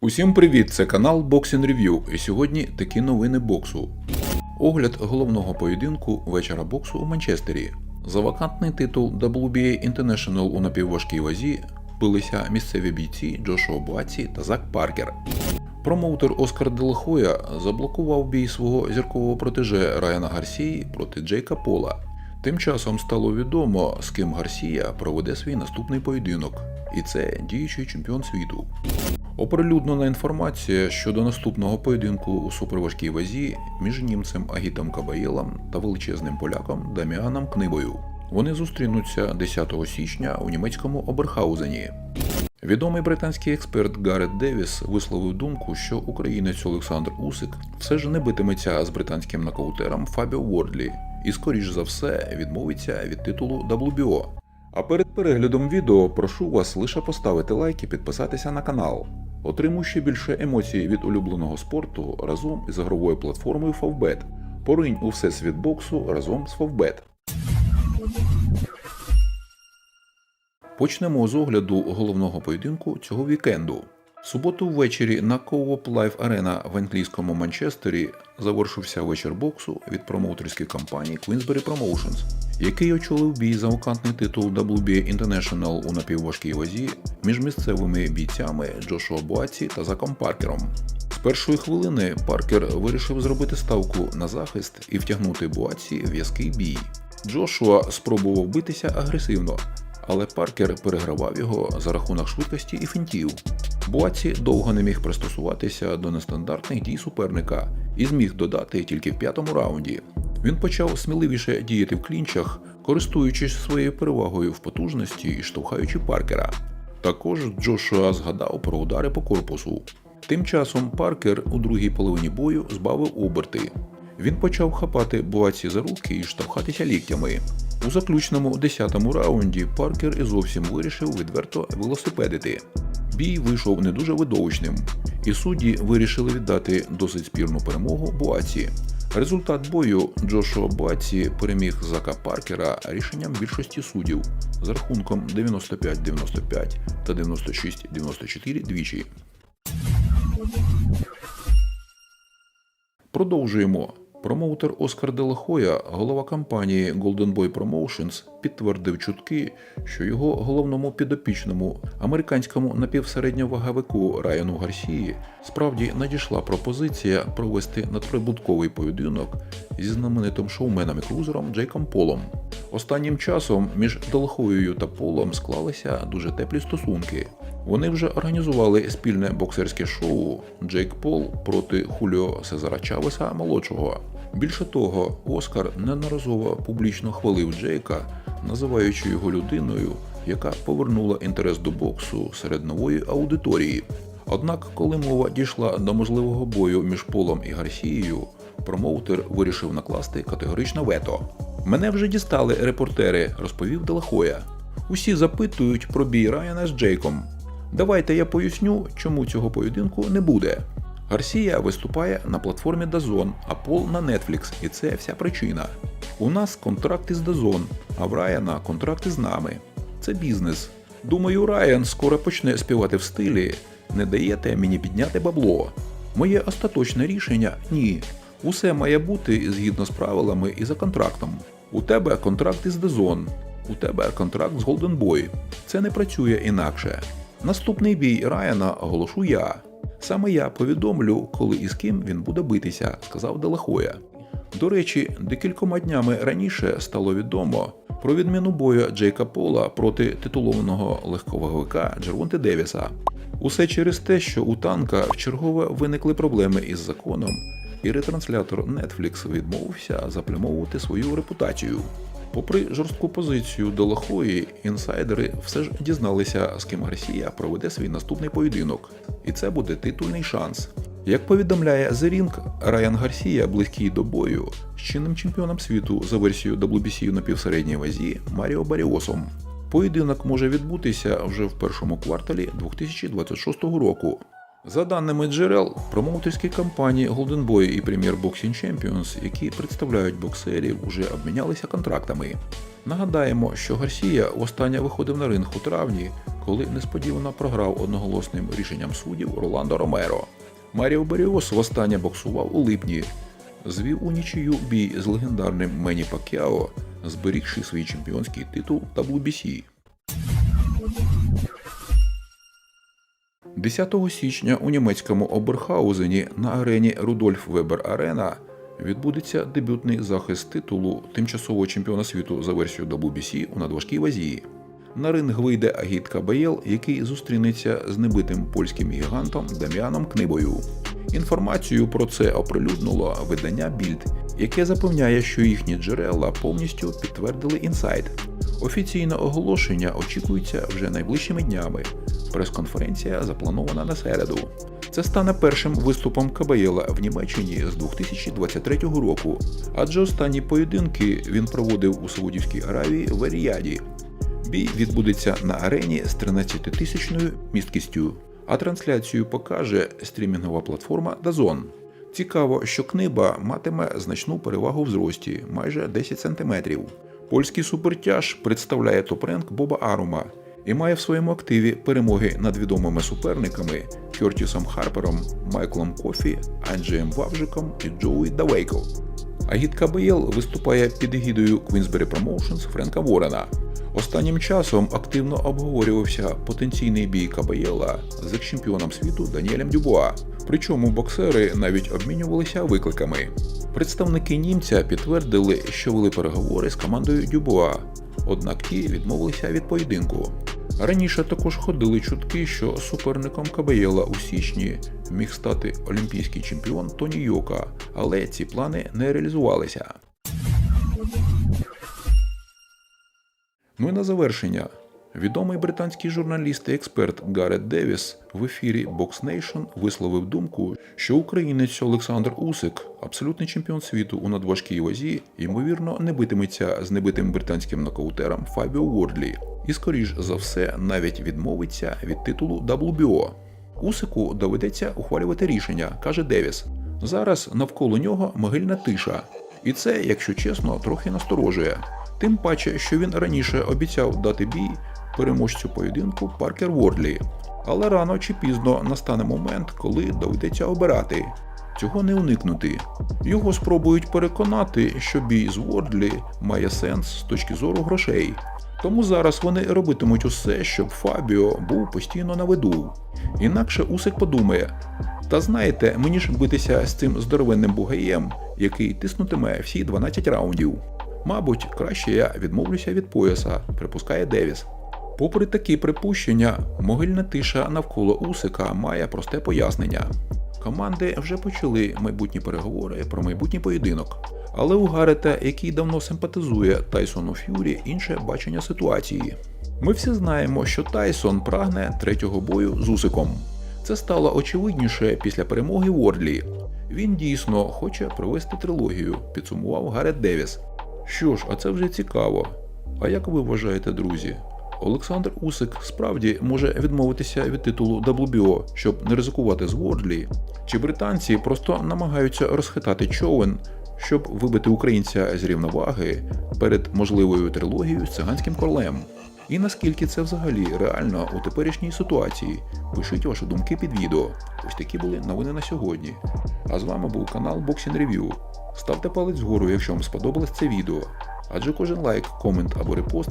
Усім привіт! Це канал Boxing Review і сьогодні такі новини боксу. Огляд головного поєдинку вечора боксу у Манчестері. За вакантний титул WBA International у напівважкій вазі билися місцеві бійці Джошуа Буаці та Зак Паркер. Промоутер Оскар Делахоя заблокував бій свого зіркового протеже Райана Гарсії проти Джейка Пола. Тим часом стало відомо, з ким Гарсія проведе свій наступний поєдинок, і це діючий чемпіон світу. Оприлюднена інформація щодо наступного поєдинку у суперважкій вазі між німцем Агітом Кабаєлом та величезним поляком Даміаном Книбою. Вони зустрінуться 10 січня у німецькому Оберхаузені. Відомий британський експерт Гарет Девіс висловив думку, що українець Олександр Усик все ж не битиметься з британським нокаутером Фабіо Вордлі і, скоріш за все, відмовиться від титулу WBO. А перед переглядом відео прошу вас лише поставити лайк і підписатися на канал. Отримуй ще більше емоцій від улюбленого спорту разом із ігровою платформою Favbet. Поринь у всесвіт боксу разом з Favbet. Почнемо з огляду головного поєдинку цього вікенду. Суботу ввечері на Co-op Live Arena в англійському Манчестері завершився вечір боксу від промоутерської компанії Queensberry Promotions, який очолив бій за вакантний титул WBA International у напівважкій вазі між місцевими бійцями Джошуа Буаці та Заком Паркером. З першої хвилини Паркер вирішив зробити ставку на захист і втягнути Буаці в в'язкий бій. Джошуа спробував битися агресивно, але Паркер перегравав його за рахунок швидкості і фінтів. Буаці довго не міг пристосуватися до нестандартних дій суперника і зміг додати тільки в п'ятому раунді. Він почав сміливіше діяти в клінчах, користуючись своєю перевагою в потужності і штовхаючи Паркера. Також Джошуа згадав про удари по корпусу. Тим часом Паркер у другій половині бою збавив оберти. Він почав хапати Буаці за руки і штовхатися ліктями. У заключному 10-му раунді Паркер і зовсім вирішив відверто велосипедити. Бій вийшов не дуже видовищним, і судді вирішили віддати досить спірну перемогу Буаці. Результат бою Джошуа Буаці переміг Зака Паркера рішенням більшості суддів з рахунком 95-95 та 96-94 двічі. Продовжуємо. Промоутер Оскар Делахоя, голова компанії Golden Boy Promotions, підтвердив чутки, що його головному підопічному американському напівсередньоваговику Райану Гарсії справді надійшла пропозиція провести надприбутковий поєдинок зі знаменитим шоуменом і крузером Джейком Полом. Останнім часом між Делахоєю та Полом склалися дуже теплі стосунки. Вони вже організували спільне боксерське шоу Джейк Пол проти Хуліо Сезара Чавеса молодшого. Більше того, Оскар неодноразово публічно хвалив Джейка, називаючи його людиною, яка повернула інтерес до боксу серед нової аудиторії. Однак, коли мова дійшла до можливого бою між Полом і Гарсією, промоутер вирішив накласти категоричне вето. Мене вже дістали репортери, розповів Делахоя. Усі запитують про бій Райана з Джейком. Давайте я поясню, чому цього поєдинку не буде. Гарсія виступає на платформі Дазон, а Пол на Netflix, і це вся причина. У нас контракт із Дазон, а в Райана контракт із нами. Це бізнес. Думаю, Райан скоро почне співати в стилі. Не даєте мені підняти бабло. Моє остаточне рішення ні. Усе має бути згідно з правилами і за контрактом. У тебе контракт із Дазон, у тебе контракт з Boy. Це не працює інакше. Наступний бій Райана оголошу я. Саме я повідомлю, коли і з ким він буде битися, сказав Делахоя. До речі, декількома днями раніше стало відомо про відміну бою Джейка Пола проти титулованого легковаговика Джервонте Девіса. Усе через те, що у танка вчергове виникли проблеми із законом, і ретранслятор Netflix відмовився заплямовувати свою репутацію. Попри жорстку позицію Делахої, інсайдери все ж дізналися, з ким Гарсія проведе свій наступний поєдинок, і це буде титульний шанс. Як повідомляє The Ring, Райан Гарсія близький до бою з чинним чемпіоном світу за версією WBC на півсередній вазі Маріо Баріосом. Поєдинок може відбутися вже в першому кварталі 2026 року. За даними джерел, промоутерські компанії Golden Boy і Premier Boxing Champions, які представляють боксерів, уже обмінялися контрактами. Нагадаємо, що Гарсія востаннє виходив на ринг у травні, коли несподівано програв одноголосним рішенням суддів Роландо Ромеро. Маріо Беріос востаннє боксував у липні, звів у нічию бій з легендарним Мені Пакяо, зберігши свій чемпіонський титул WBC. 10 січня у німецькому Оберхаузені на арені Рудольф Вебер Арена відбудеться дебютний захист титулу тимчасового чемпіона світу за версією WBC у надважкій вазі. На ринг вийде Агіт Кабаєл, який зустрінеться з небитим польським гігантом Дам'яном Книбою. Інформацію про це оприлюднило видання Більд, яке запевняє, що їхні джерела повністю підтвердили інсайт. Офіційне оголошення очікується вже найближчими днями. Прес-конференція запланована на середу. Це стане першим виступом Кабаєла в Німеччині з 2023 року, адже останні поєдинки він проводив у Саудівській Аравії в Еріаді. Бій відбудеться на арені з 13-тисячною місткістю, а трансляцію покаже стрімінгова платформа DAZN. Цікаво, що книба матиме значну перевагу в зрості майже 10 см. Польський супертяж представляє топ-ренк Боба Арума і має в своєму активі перемоги над відомими суперниками Кертісом Харпером, Майклом Кофі, Анджеєм Вавжиком і Джоуі Давейко. Агіт Кабаєл виступає під егідою Queensberry Promotions Френка Ворена. Останнім часом активно обговорювався потенційний бій Кабаєла з екс-чемпіоном світу Даніелем Дюбуа. Причому боксери навіть обмінювалися викликами. Представники німця підтвердили, що вели переговори з командою Дюбуа, однак ті відмовилися від поєдинку. Раніше також ходили чутки, що суперником Кабаєла у січні міг стати олімпійський чемпіон Тоні Йока, але ці плани не реалізувалися. Ну і на завершення. Відомий британський журналіст і експерт Гарет Девіс в ефірі Box Nation висловив думку, що українець Олександр Усик, абсолютний чемпіон світу у надважкій вазі, ймовірно, не битиметься з небитим британським нокаутером Фабіо Вордлі, і, скоріш за все, навіть відмовиться від титулу WBO. Усику доведеться ухвалювати рішення, каже Девіс. Зараз навколо нього могильна тиша, і це, якщо чесно, трохи насторожує. Тим паче, що він раніше обіцяв дати бій переможцю поєдинку Паркер Вордлі. Але рано чи пізно настане момент, коли доведеться обирати. Цього не уникнути. Його спробують переконати, що бій з Вордлі має сенс з точки зору грошей. Тому зараз вони робитимуть усе, щоб Фабіо був постійно на виду. Інакше Усик подумає: та знаєте, мені ж битися з цим здоровенним бугаєм, який тиснутиме всі 12 раундів. Мабуть, краще я відмовлюся від пояса, припускає Девіс. Попри такі припущення, могильна тиша навколо Усика має просте пояснення. Команди вже почали майбутні переговори про майбутній поєдинок. Але у Гарета, який давно симпатизує Тайсону Ф'юрі, інше бачення ситуації. Ми всі знаємо, що Тайсон прагне третього бою з Усиком. Це стало очевидніше після перемоги Вордлі. Він дійсно хоче провести трилогію, підсумував Гарет Девіс. Що ж, а це вже цікаво. А як ви вважаєте, друзі? Олександр Усик справді може відмовитися від титулу WBO, щоб не ризикувати з Вордлі? Чи британці просто намагаються розхитати човен, щоб вибити українця з рівноваги перед можливою трилогією з циганським королем? І наскільки це взагалі реально у теперішній ситуації? Пишіть ваші думки під відео. Ось такі були новини на сьогодні. А з вами був канал Boxing Review. Ставте палець вгору, якщо вам сподобалось це відео. Адже кожен лайк, комент або репост